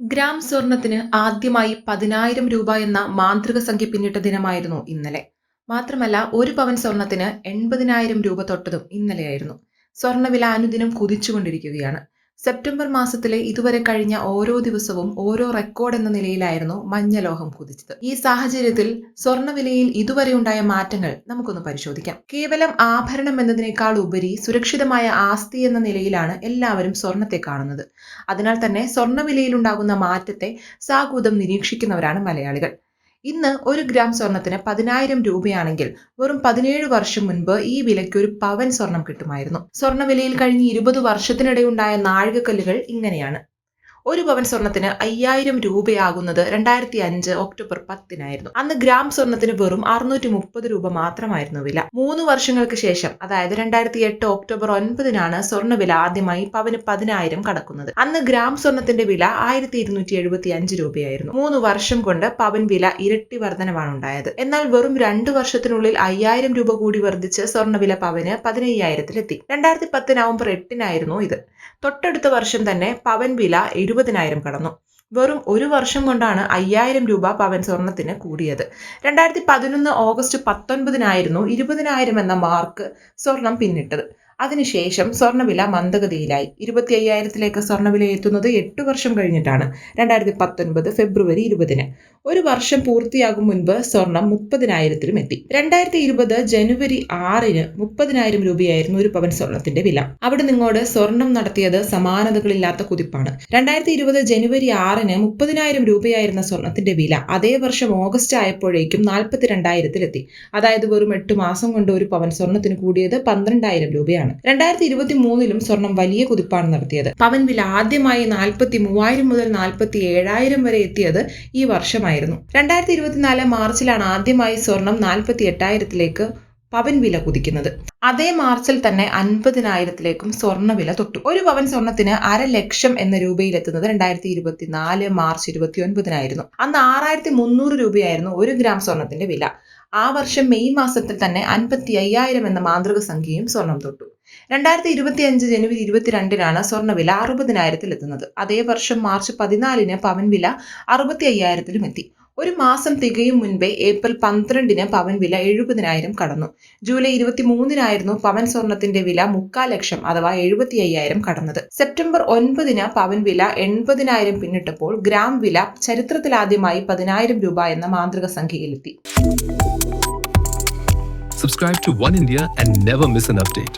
Gram സ്വർണത്തിന് ആദ്യമായി പതിനായിരം രൂപ എന്ന മാന്ത്രിക സംഖ്യ പിന്നിട്ട ദിനമായിരുന്നു ഇന്നലെ. മാത്രമല്ല ഒരു പവൻ സ്വർണത്തിന് എൺപതിനായിരം രൂപ തൊട്ടതും ഇന്നലെയായിരുന്നു. സ്വർണവില അനുദിനം കുതിച്ചുകൊണ്ടിരിക്കുകയാണ്. സെപ്റ്റംബർ മാസത്തിലെ ഇതുവരെ കഴിഞ്ഞ ഓരോ ദിവസവും ഓരോ റെക്കോർഡ് എന്ന നിലയിലായിരുന്നു മഞ്ഞലോഹം കുതിച്ചത്. ഈ സാഹചര്യത്തിൽ സ്വർണവിലയിൽ ഇതുവരെ ഉണ്ടായ മാറ്റങ്ങൾ നമുക്കൊന്ന് പരിശോധിക്കാം. കേവലം ആഭരണം എന്നതിനേക്കാൾ ഉപരി സുരക്ഷിതമായ ആസ്തി എന്ന നിലയിലാണ് എല്ലാവരും സ്വർണത്തെ കാണുന്നത്. അതിനാൽ തന്നെ സ്വർണവിലയിലുണ്ടാകുന്ന മാറ്റത്തെ സാഗൂതം നിരീക്ഷിക്കുന്നവരാണ് മലയാളികൾ. ഇന്ന് ഒരു ഗ്രാം സ്വർണത്തിന് പതിനായിരം രൂപയാണെങ്കിൽ വെറും പതിനേഴ് വർഷം മുൻപ് ഈ വിലയ്ക്ക് ഒരു പവൻ സ്വർണം കിട്ടുമായിരുന്നു. സ്വർണവിലയിൽ കഴിഞ്ഞ ഇരുപത് വർഷത്തിനിടെയുണ്ടായ നാഴികക്കല്ലുകൾ ഇങ്ങനെയാണ്. ഒരു പവൻ സ്വർണത്തിന് അയ്യായിരം രൂപയാകുന്നത് രണ്ടായിരത്തി അഞ്ച് ഒക്ടോബർ പത്തിനായിരുന്നു. അന്ന് ഗ്രാം സ്വർണത്തിന് വെറും അറുന്നൂറ്റി മുപ്പത് രൂപ മാത്രമായിരുന്നു വില. മൂന്ന് വർഷങ്ങൾക്ക് ശേഷം അതായത് രണ്ടായിരത്തി എട്ട് ഒക്ടോബർ ഒൻപതിനാണ് സ്വർണവില ആദ്യമായി പവന് പതിനായിരം കടക്കുന്നത്. അന്ന് ഗ്രാം സ്വർണത്തിന്റെ വില ആയിരത്തി ഇരുന്നൂറ്റി എഴുപത്തി അഞ്ച് രൂപയായിരുന്നു. മൂന്ന് വർഷം കൊണ്ട് പവൻ വില ഇരട്ടി വർധനമാണ് ഉണ്ടായത്. എന്നാൽ വെറും രണ്ട് വർഷത്തിനുള്ളിൽ അയ്യായിരം രൂപ കൂടി വർദ്ധിച്ച് സ്വർണവില പവന് പതിനയ്യായിരത്തിലെത്തി. രണ്ടായിരത്തി പത്ത് നവംബർ എട്ടിനായിരുന്നു ഇത്. തൊട്ടടുത്ത വർഷം തന്നെ പവൻ വില എഴുപതിനായിരം കടന്നു. വെറും ഒരു വർഷം കൊണ്ടാണ് അയ്യായിരം രൂപ പവൻ സ്വർണത്തിന് കൂടിയത്. രണ്ടായിരത്തി പതിനൊന്ന് ഓഗസ്റ്റ് പത്തൊൻപതിനായിരുന്നു ഇരുപതിനായിരം എന്ന മാർക്ക് സ്വർണം പിന്നിട്ടത്. അതിനുശേഷം സ്വർണവില മന്ദഗതിയിലായി. ഇരുപത്തി അയ്യായിരത്തിലേക്ക് സ്വർണവില എത്തുന്നത് എട്ട് വർഷം കഴിഞ്ഞിട്ടാണ്. രണ്ടായിരത്തി പത്തൊൻപത് ഫെബ്രുവരി ഇരുപതിന്. ഒരു വർഷം പൂർത്തിയാകും മുൻപ് സ്വർണം മുപ്പതിനായിരത്തിലും എത്തി. രണ്ടായിരത്തി ഇരുപത് ജനുവരി ആറിന് മുപ്പതിനായിരം രൂപയായിരുന്നു ഒരു പവൻ സ്വർണത്തിന്റെ വില. അവിടെ നിങ്ങോട് സ്വർണം നടത്തിയത് സമാനതകളില്ലാത്ത കുതിപ്പാണ്. രണ്ടായിരത്തി ഇരുപത് ജനുവരി ആറിന് മുപ്പതിനായിരം രൂപയായിരുന്ന സ്വർണത്തിന്റെ വില അതേ വർഷം ഓഗസ്റ്റ് ആയപ്പോഴേക്കും നാൽപ്പത്തിരണ്ടായിരത്തിലെത്തി അതായത് വെറും എട്ട് മാസം കൊണ്ട് ഒരു പവൻ സ്വർണത്തിന് കൂടിയത് പന്ത്രണ്ടായിരം രൂപയാണ് രണ്ടായിരത്തി ഇരുപത്തി മൂന്നിലും സ്വർണം വലിയ കുതിപ്പാണ് നടത്തിയത്. പവൻ വില ആദ്യമായി നാൽപ്പത്തി മൂവായിരം മുതൽ നാൽപ്പത്തി ഏഴായിരം വരെ എത്തിയത് ഈ വർഷമായിരുന്നു. രണ്ടായിരത്തി ഇരുപത്തിനാല് മാർച്ചിലാണ് ആദ്യമായി സ്വർണം നാൽപ്പത്തി എട്ടായിരത്തിലേക്ക് പവൻ വില കുതിക്കുന്നത്. അതേ മാർച്ചിൽ തന്നെ അൻപതിനായിരത്തിലേക്കും സ്വർണവില തൊട്ടു. ഒരു പവൻ സ്വർണത്തിന് അര ലക്ഷം എന്ന രൂപയിലെത്തുന്നത് രണ്ടായിരത്തി ഇരുപത്തിനാല് മാർച്ച് ഇരുപത്തി ഒൻപതിനായിരുന്നു അന്ന് ആറായിരത്തി മുന്നൂറ് രൂപയായിരുന്നു ഒരു ഗ്രാം സ്വർണത്തിന്റെ വില. ആ വർഷം മെയ് മാസത്തിൽ തന്നെ അൻപത്തി അയ്യായിരം എന്ന മാന്ത്രിക സംഖ്യയും സ്വർണം തൊട്ടു. രണ്ടായിരത്തി ഇരുപത്തി അഞ്ച് ജനുവരി ഇരുപത്തിരണ്ടിനാണ് സ്വർണവില അറുപതിനായിരത്തിൽ എത്തുന്നത് അതേ വർഷം മാർച്ച് പതിനാലിന് പവൻ വില അറുപത്തി അയ്യായിരത്തിലും എത്തി. ഒരു മാസം തികയും മുൻപേ ഏപ്രിൽ പന്ത്രണ്ടിന് പവൻ വില എഴുപതിനായിരം കടന്നു. ജൂലൈ ഇരുപത്തി മൂന്നിനായിരുന്നു പവൻ സ്വർണത്തിന്റെ വില മുക്കാൽ ലക്ഷം അഥവാ എഴുപത്തി അയ്യായിരം കടന്നത്. സെപ്റ്റംബർ ഒൻപതിന് പവൻ വില എൺപതിനായിരം പിന്നിട്ടപ്പോൾ ഗ്രാം വില ചരിത്രത്തിലാദ്യമായി പതിനായിരം രൂപ എന്ന മാന്ത്രിക സംഖ്യയിലെത്തി. Subscribe to One India and never miss an update.